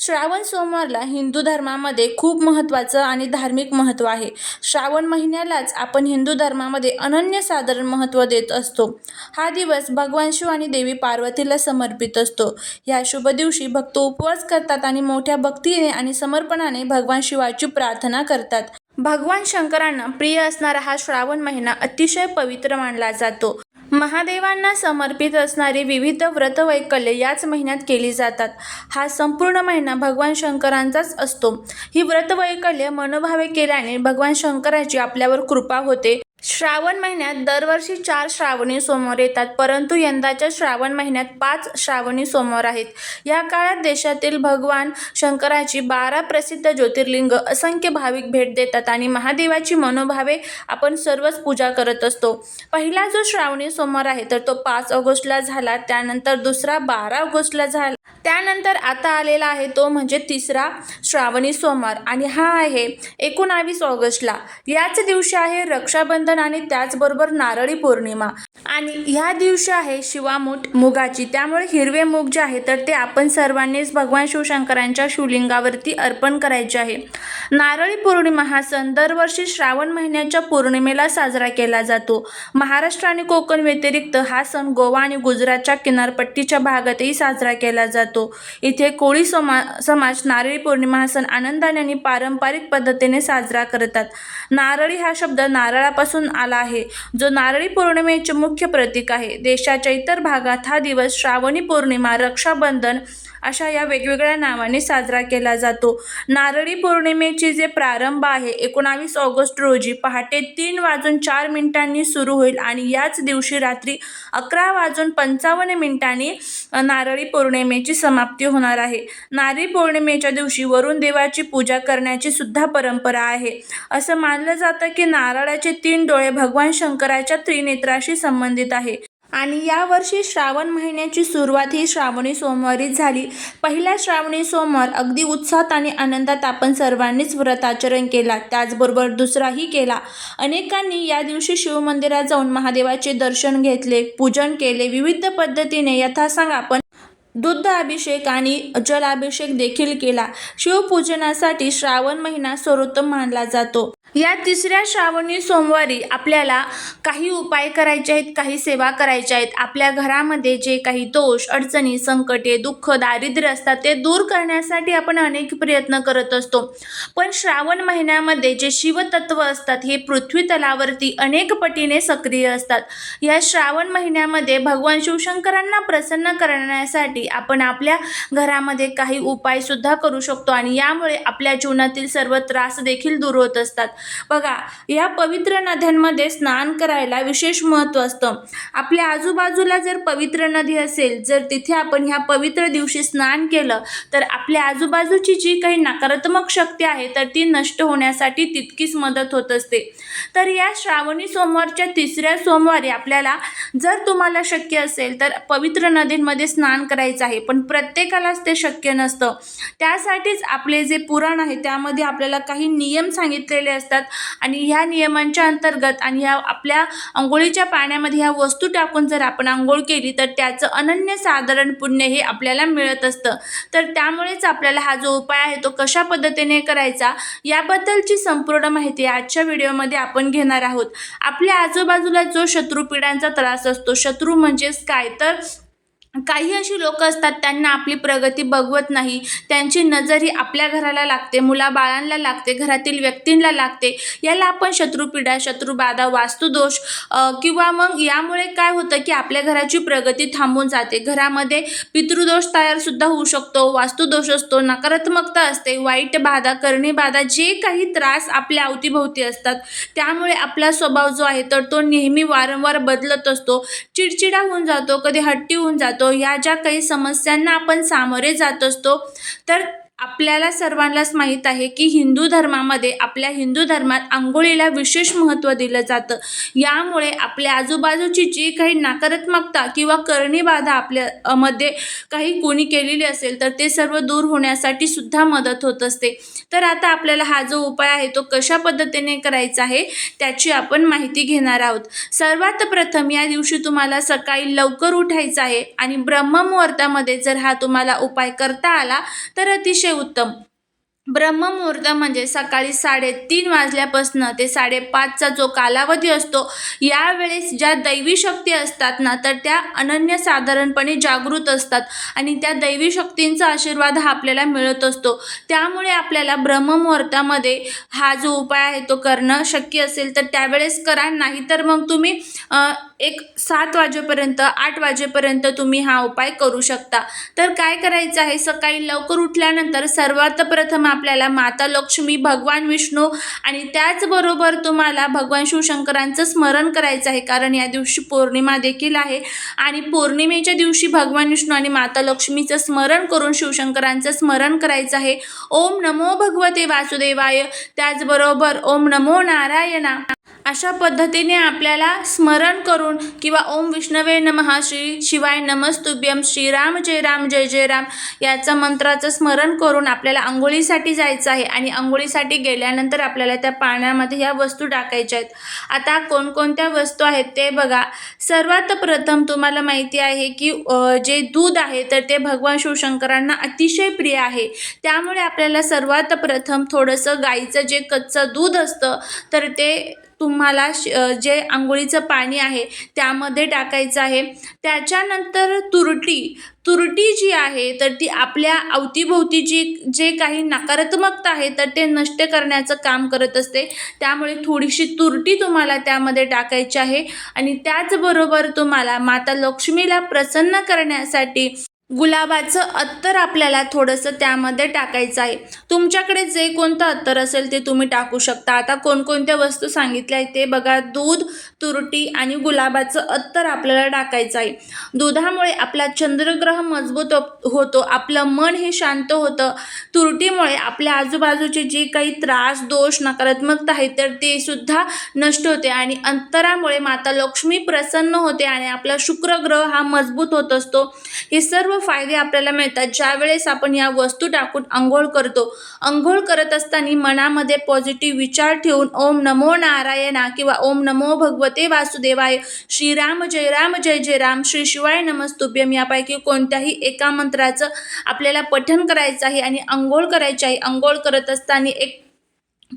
श्रावण सोमवारला हिंदू धर्मामध्ये खूप महत्त्वाचं आणि धार्मिक महत्त्व आहे. श्रावण महिन्यालाच आपण हिंदू धर्मामध्ये अनन्यसाधारण महत्त्व देत असतो. हा दिवस भगवान शिव आणि देवी पार्वतीला समर्पित असतो. या शुभ दिवशी भक्त उपवास करतात आणि मोठ्या भक्तीने आणि समर्पणाने भगवान शिवाची प्रार्थना करतात. भगवान शंकरांना प्रिय असणारा हा श्रावण महिना अतिशय पवित्र मानला जातो. महादेवांना समर्पित असणारी विविध व्रतवैकल्य याच महिन्यात केली जातात. हा संपूर्ण महिना भगवान शंकरांचाच असतो. ही व्रतवैकल्य मनोभावे केल्याने भगवान शंकराची आपल्यावर कृपा होते. श्रावण महिन्यात दरवर्षी चार श्रावणी सोमवार येतात परंतु यंदाच्या श्रावण महिन्यात पाच श्रावणी सोमवार आहेत. या काळात देशातील भगवान शंकराची बारा प्रसिद्ध ज्योतिर्लिंग असंख्य भाविक भेट देतात आणि महादेवाची मनोभावे आपण सर्वच पूजा करत असतो. पहिला जो श्रावणी सोमवार आहे तर तो पाच ऑगस्टला झाला त्यानंतर दुसरा बारा ऑगस्टला झाला. त्यानंतर आता आलेला आहे तो म्हणजे तिसरा श्रावणी सोमवार आणि हा आहे एकोणावीस ऑगस्टला. याच दिवशी आहे रक्षाबंधन आणि त्याचबरोबर नारळी पौर्णिमा. आणि ह्या दिवशी आहे शिवामूठ मुगाची. त्यामुळे हिरवे मूग जे आहे तर ते आपण सर्वांनीच भगवान शिवशंकरांच्या शिवलिंगावरती अर्पण करायचे आहे. नारळी पौर्णिमा हा सण दरवर्षी श्रावण महिन्याच्या पौर्णिमेला साजरा केला जातो. महाराष्ट्र आणि कोकण व्यतिरिक्त हा सण गोवा आणि गुजरातच्या किनारपट्टीच्या भागातही साजरा केला जातो. इथे कोळी समा समाज नारळी पौर्णिमा हा सण आनंदाने आणि पारंपरिक पद्धतीने साजरा करतात. नारळी हा शब्द नारळापासून आला आहे. जो नारळी पौर्णिमेचे मुख्य प्रतीक आहे. देशाच्या इतर भागात हा दिवस श्रावणी पौर्णिमा रक्षाबंधन अशा या वेगवेगळ्या नावाने साजरा केला जातो. नारळी पौर्णिमेची जे प्रारंभ आहे एकोणावीस ऑगस्ट रोजी पहाटे तीन वाजून चार मिनिटांनी सुरू होईल आणि याच दिवशी रात्री अकरा वाजून पंचावन्न मिनिटांनी नारळी पौर्णिमेची समाप्ती होणार आहे. नारळी पौर्णिमेच्या दिवशी वरुण देवाची पूजा करण्याची सुद्धा परंपरा आहे. असं मानलं जातं की नारळाचे तीन डोळे भगवान शंकराच्या त्रिनेत्राशी संबंधित आहे. आणि यावर्षी श्रावण महिन्याची सुरुवात ही श्रावणी सोमवारीच झाली. पहिला श्रावणी सोमवार अगदी उत्साहात आणि आनंदात आपण सर्वांनीच व्रताचरण केला. त्याचबरोबर दुसराही केला. अनेकांनी या दिवशी शिवमंदिरात जाऊन महादेवाचे दर्शन घेतले पूजन केले. विविध पद्धतीने यथासांग आपण दुग्ध अभिषेक आणि जलाभिषेक देखील केला. शिवपूजनासाठी श्रावण महिना सर्वोत्तम मानला जातो. या तिसऱ्या श्रावणी सोमवारी आपल्याला काही उपाय करायचे आहेत काही सेवा करायच्या आहेत. आपल्या घरामध्ये जे काही दोष अडचणी संकटे दुःख दारिद्र्य असतात ते दूर करण्यासाठी आपण अनेक प्रयत्न करत असतो. पण श्रावण महिन्यामध्ये जे शिवतत्व असतात हे पृथ्वी तलावरती अनेक पटीने सक्रिय असतात. या श्रावण महिन्यामध्ये भगवान शिवशंकरांना प्रसन्न करण्यासाठी आपण आपल्या घरामध्ये काही उपायसुद्धा करू शकतो आणि यामुळे आपल्या जीवनातील सर्व त्रास देखील दूर होत असतात. बघा या पवित्र नद्यांमध्ये स्नान करायला विशेष महत्त्व असतं. आपल्या आजूबाजूला जर पवित्र नदी असेल जर तिथे आपण ह्या पवित्र दिवशी स्नान केलं तर आपल्या आजूबाजूची जी काही नकारात्मक शक्ती आहे तर ती नष्ट होण्यासाठी तितकीच मदत होत असते. तर या श्रावणी सोमवारच्या तिसऱ्या सोमवारी आपल्याला जर तुम्हाला शक्य असेल तर पवित्र नदींमध्ये स्नान करायचं आहे पण प्रत्येकालाच ते शक्य नसतं. त्यासाठीच आपले जे पुराण आहे त्यामध्ये आपल्याला काही नियम सांगितलेले असतात आणि ह्या नियमांच्या अंतर्गत आणि ह्या आपल्या आंघोळीच्या पाण्यामध्ये ह्या वस्तू टाकून जर आपण आंघोळ केली तर त्याचं अनन्य साधारण पुण्य हे आपल्याला मिळत असतं. तर त्यामुळेच आपल्याला हा जो उपाय आहे तो कशा पद्धतीने करायचा याबद्दलची संपूर्ण माहिती आजच्या व्हिडिओमध्ये आपण घेणार आहोत. आपल्या आजूबाजूला जो शत्रुपीडांचा त्रास असतो. शत्रू म्हणजेच काय? तर काही अशी लोक असतात त्यांना आपली प्रगती बघवत नाही. त्यांची नजर ही आपल्या घराला लागते मुलाबाळांना लागते घरातील व्यक्तींना लागते. याला आपण शत्रुपीडा शत्रुबाधा वास्तुदोष किंवा मग यामुळे काय होतं की आपल्या घराची प्रगती थांबून जाते. घरामध्ये पितृदोष तयारसुद्धा होऊ शकतो वास्तुदोष असतो नकारात्मकता असते वाईट बाधा करणी बाधा जे काही त्रास आपल्या अवतीभोवती असतात. त्यामुळे आपला स्वभाव जो आहे तर तो नेहमी वारंवार बदलत असतो. चिडचिडा होऊन जातो कधी हट्टी होऊन जातो या ज्या काही समस्यांना आपण सामोरे जात असतो तर आपल्याला सर्वांनाच माहीत आहे की हिंदू धर्मामध्ये आपल्या हिंदू धर्मात आंघोळीला विशेष महत्त्व दिलं जातं. यामुळे आपल्या आजूबाजूची जी काही नकारात्मकता किंवा करणी बाधा आपल्या मध्ये काही कोणी केलेली असेल तर ते सर्व दूर होण्यासाठी सुद्धा मदत होत असते. तर आता आपल्याला हा जो उपाय आहे तो कशा पद्धतीने करायचा आहे त्याची आपण माहिती घेणार आहोत. सर्वात प्रथम या दिवशी तुम्हाला सकाळी लवकर उठायचं आहे आणि ब्रह्ममुहूर्तामध्ये जर हा तुम्हाला उपाय करता आला तर अतिशय उत्तम. ब्रह्ममुहूर्त म्हणजे सकाळी साडेतीन वाजल्यापासून ते साडेपाचचा जो कालावधी असतो यावेळेस ज्या दैवी शक्ती असतात ना तर त्या अनन्यसाधारणपणे जागृत असतात आणि त्या दैवी शक्तींचा आशीर्वाद हा आपल्याला मिळत असतो. त्यामुळे आपल्याला ब्रह्ममुहूर्तामध्ये हा जो उपाय आहे तो करणं शक्य असेल तर त्यावेळेस करा. नाही तर मग तुम्ही एक सात वाजेपर्यंत आठ वाजेपर्यंत तुम्ही हा उपाय करू शकता. तर काय करायचं आहे? सकाळी लवकर उठल्यानंतर सर्वात प्रथम आपल्याला माता लक्ष्मी भगवान विष्णू आणि त्याचबरोबर तुम्हाला भगवान शिवशंकरांचं स्मरण करायचं आहे. कारण या दिवशी पौर्णिमा देखील आहे आणि पौर्णिमेच्या दिवशी भगवान विष्णू आणि माता लक्ष्मीचं स्मरण करून शिवशंकरांचं स्मरण करायचं आहे. ओम नमो भगवते वासुदेवाय. त्याचबरोबर ओम नमो नारायणा. अशा पद्धतीने आपल्याला स्मरण करून किंवा ओम विष्णवे नमः श्री शिवाय नमस्तुभ्यम श्रीराम जय राम जय जय राम याचं मंत्राचं स्मरण करून आपल्याला आंघोळीसाठी जायचं आहे. आणि आंघोळीसाठी गेल्यानंतर आपल्याला त्या पाण्यामध्ये ह्या वस्तू टाकायच्या आहेत. आता कोणकोणत्या वस्तू आहेत ते बघा. सर्वात प्रथम तुम्हाला माहिती आहे की जे दूध आहे तर ते भगवान शिवशंकरांना अतिशय प्रिय आहे. त्यामुळे आपल्याला सर्वात प्रथम थोडंसं गाईचं जे कच्चं दूध असतं तर ते तुम्हाला श जे आंघोळीचं पाणी आहे त्यामध्ये टाकायचं आहे. त्याच्यानंतर तुरटी. तुरटी जी आहे तर ती आपल्या अवतीभोवती जी जे काही नकारात्मकता आहे तर ते नष्ट करण्याचं काम करत असते. त्यामुळे थोडीशी तुरटी तुम्हाला त्यामध्ये टाकायची आहे. आणि त्याचबरोबर तुम्हाला माता लक्ष्मीला प्रसन्न करण्यासाठी गुलाबाचं अत्तर आपल्याला थोडंसं त्यामध्ये टाकायचं आहे. तुमच्याकडे जे कोणतं अत्तर असेल ते तुम्ही टाकू शकता. आता कोणकोणत्या वस्तू सांगितल्या आहेत ते बघा. दूध तुरटी आणि गुलाबाचं अत्तर आपल्याला टाकायचं आहे. दुधामुळे आपला चंद्रग्रह मजबूत हो, होतो. आपलं मन हे शांत होतं. तुरटीमुळे आपल्या आजूबाजूचे जे काही त्रास दोष नकारात्मकता आहे तर ते सुद्धा नष्ट होते आणि अंतरामुळे माता लक्ष्मी प्रसन्न होते आणि आपला शुक्रग्रह हा मजबूत होत असतो. हे सर्व फायदे आपल्याला मिळतात. ज्यावेळेस आपण या वस्तू टाकून आंघोळ करतो आंघोळ करत असताना मनामध्ये पॉझिटिव्ह विचार ठेवून ओम नमो नारायणा किंवा ओम नमो भगवते वासुदेवाय श्रीराम जय राम जय जय राम श्री शिवाय नमस्तुभ्यम यापैकी कोणत्याही एका मंत्राचं आपल्याला पठण करायचं आहे आणि आंघोळ करायची आहे. आंघोळ करत असताना एक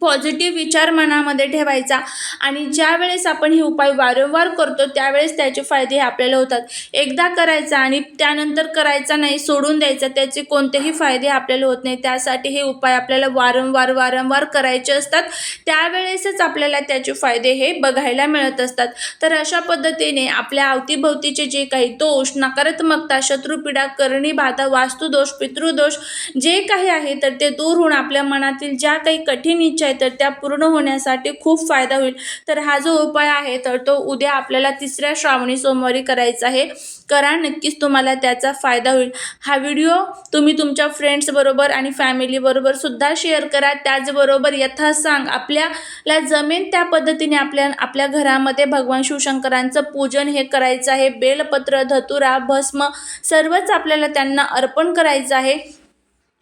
पॉझिटिव्ह विचार मनामध्ये ठेवायचा. आणि ज्या वेळेस आपण हे उपाय वारंवार करतो त्यावेळेस त्याचे फायदे हे आपल्याला होतात. एकदा करायचा आणि त्यानंतर करायचा नाही सोडून द्यायचा त्याचे कोणतेही फायदे आपल्याला होत नाही. त्यासाठी हे उपाय आपल्याला वारंवार वारंवार करायचे असतात. त्यावेळेसच आपल्याला त्याचे फायदे हे बघायला मिळत असतात. तर अशा पद्धतीने आपल्या अवतीभोवतीचे जे काही दोष नकारात्मकता शत्रुपीडा करणी बाधा वास्तुदोष पितृदोष जे काही आहे तर ते दूर होऊन आपल्या मनातील ज्या काही कठीण इच्छा आहे तर त्या पूर्ण होण्यासाठी खूप फायदा होईल. तर हा जो उपाय आहे तर तो उद्या आपल्याला तिसऱ्या श्रावणी सोमवारी करायचा आहे. करा नक्कीच तुम्हाला त्याचा फायदा होईल. हा व्हिडिओ तुम्ही तुमच्या फ्रेंड्सबरोबर आणि फॅमिलीबरोबर सुद्धा शेअर करा. त्याचबरोबर यथा सांग आपल्याला जमेन त्या पद्धतीने आपल्या आपल्या घरामध्ये भगवान शिवशंकरांचं पूजन हे करायचं आहे. बेलपत्र धतुरा भस्म सर्वच आपल्याला त्यांना अर्पण करायचं आहे.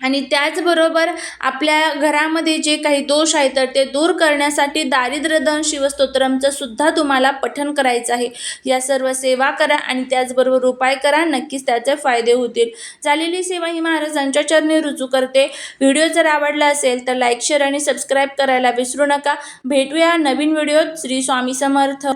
आणि त्याचबरोबर आपल्या घरामध्ये जे काही दोष आहे तर ते दूर करण्यासाठी दारिद्र्यधन शिवस्तोत्रमचं सुद्धा तुम्हाला पठण करायचं आहे. या सर्व सेवा करा आणि त्याचबरोबर उपाय करा नक्कीच त्याचे फायदे होतील. झालेली सेवा ही महाराजांच्या चरणी रुजू करते. व्हिडिओ जर आवडला असेल तर लाईक शेअर आणि सबस्क्राईब करायला विसरू नका. भेटूया नवीन व्हिडिओत. श्री स्वामी समर्थ.